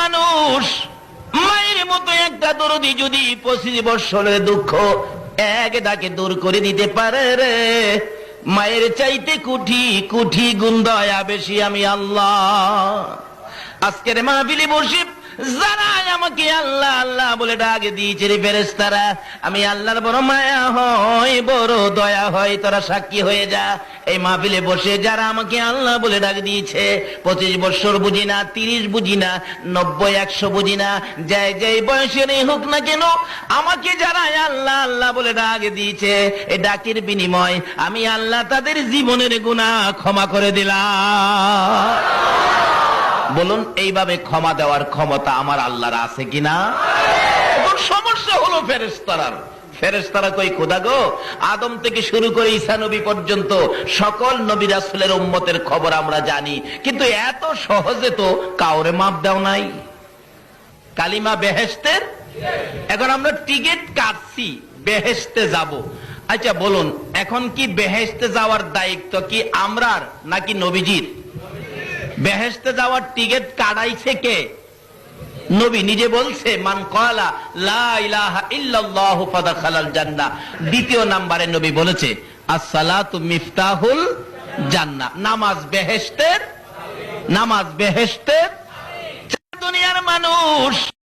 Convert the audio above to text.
মানুষ, মায়ের মতো একটা দরদি যদি পঁচিশ বৎসরের দুঃখ এক ডাকে দূর করে দিতে পারে রে, মায়ের চাইতে কুঠি কুঠি গুণ দয়া বেশি আমি আল্লাহ। আজকের মাহফিলি বসে যারা আমাকে আল্লাহ আল্লাহ বলে ডাক দিয়েছে রে ফেরেস্তারা আমি আল্লাহর বড় মায়া হয়, বড় দয়া হয়, তোরা সাক্ষী হয়ে যা। এই মাহফিলে বসে যারা আমাকে আল্লাহ বলে ডাক দিয়েছে, পঁচিশ বছর বুঝি না, তিরিশ বুঝি না, নব্বই, একশো বুঝি না, যাই যাই বয়সের হোক না কেন, আমাকে যারা আল্লাহ আল্লাহ বলে ডাক দিয়েছে এই ডাকের বিনিময় আমি আল্লাহ তাদের জীবনের গুণা ক্ষমা করে দিলাম। বলুন, এইভাবে ক্ষমা দেওয়ার ক্ষমতা আমার আল্লাহর আছে কিনা? সমস্যা হলো ফেরেস্তারার ফেরেস্তারা কই, খোদা গো, আদম থেকে শুরু করে ঈসা নবী পর্যন্ত সকল নবী রাসুলের উম্মতের খবর আমরা জানি। কিন্তু এত সহজে তো কাউরে মাপ দাও নাই। কালিমা বেহেস্তের এখন আমরা টিকিট কাটছি বেহেস্তে যাব। আচ্ছা বলুন, এখন কি বেহেস্তে যাওয়ার দায়িত্ব কি আমরার নাকি নবীজির? বেহেস্তে যাওয়ার টিকিট কাটাইছে কে? নবী নিজে বলছে, মান কলা ইল্লাল্লাহু দ্বিতীয় নাম্বারে নবী বলেছে মিফতাহুল জান্না। নামাজ বেহেস্তের নামাজ বেহেস্তের দুনিয়ার মানুষ